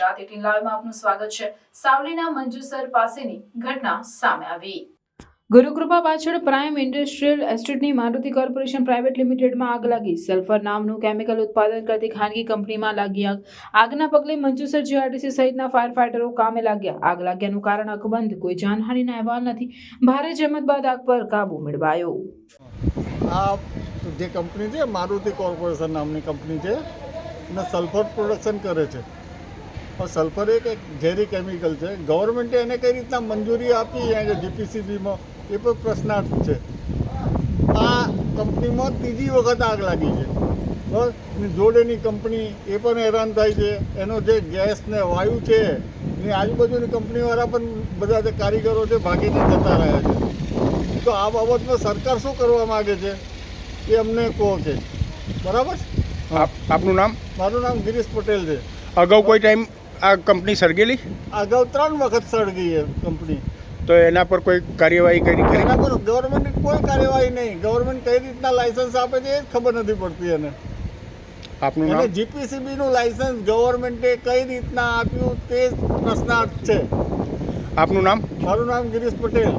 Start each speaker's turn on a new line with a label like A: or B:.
A: Gujarat eighteen લાઈવમાં આપનું સ્વાગત છે. સાવલીના મંજુસર પાસેની ઘટના સામે આવી. ગુરુકૃપા પાછળ પ્રાઇમ ઇન્ડસ્ટ્રીયલ એસ્ટેટની મારુતિ કોર્પોરેશન પ્રાઇવેટ લિમિટેડમાં આગ લાગી. સલ્ફર નામનું કેમિકલ ઉત્પાદન કરતી ખાનગી કંપનીમાં લાગી આગ. આગના પગલે મંજુસર જીઆરટીસી સહિતના ફાયર ફાઇટરો કામે લાગ્યા. આગ લાગ્યાનું કારણ અકબંધ. કોઈ જાનહાનિના અહેવાલ નથી. ભારે જહેમત બાદ આગ પર કાબુ મેળવાયો.
B: આ જે કંપની છે મારુતિ કોર્પોરેશન નામની કંપની છે અને સલ્ફર પ્રોડક્શન કરે છે. પણ સલ્ફર એક એક ઝેરી કેમિકલ છે. ગવર્મેન્ટે એને કઈ રીતના મંજૂરી આપી અહીંયા જીપીસીબીમાં એ પણ પ્રશ્નાર્થ છે. આ કંપનીમાં ત્રીજી વખત આગ લાગી છે. બસ જોડેની કંપની એ પણ હેરાન થાય છે. એનો જે ગેસ ને વાયુ છે એની આજુબાજુની કંપનીવાળા પણ બધા જે કારીગરો છે ભાગીને જતા રહ્યા છે. તો આ બાબતમાં સરકાર શું કરવા માગે છે? એ અમને કહો કે. બરાબર?
C: આપ આપનું નામ?
B: મારું નામ ગિરીશ પટેલ છે.
C: અગાઉ કોઈ ટાઈમ આ કંપની સળગેલી
B: અગાઉ ત્રણ વખત સળગી એ કંપની.
C: તો એના પર કોઈ કાર્યવાહી કરી
B: એના પર ગવર્મેન્ટની કોઈ કાર્યવાહી નહીં. ગવર્મેન્ટ કઈ રીતના લાયસન્સ આપે છે એ જ ખબર નથી પડતી એને.
C: આપનું નામ?
B: જીપીસીબીનું લાયસન્સ ગવર્મેન્ટે કઈ રીતના આપ્યું તે જ પ્રશ્નાર્થ છે.
C: આપનું નામ?
B: મારું નામ ગિરીશ પટેલ.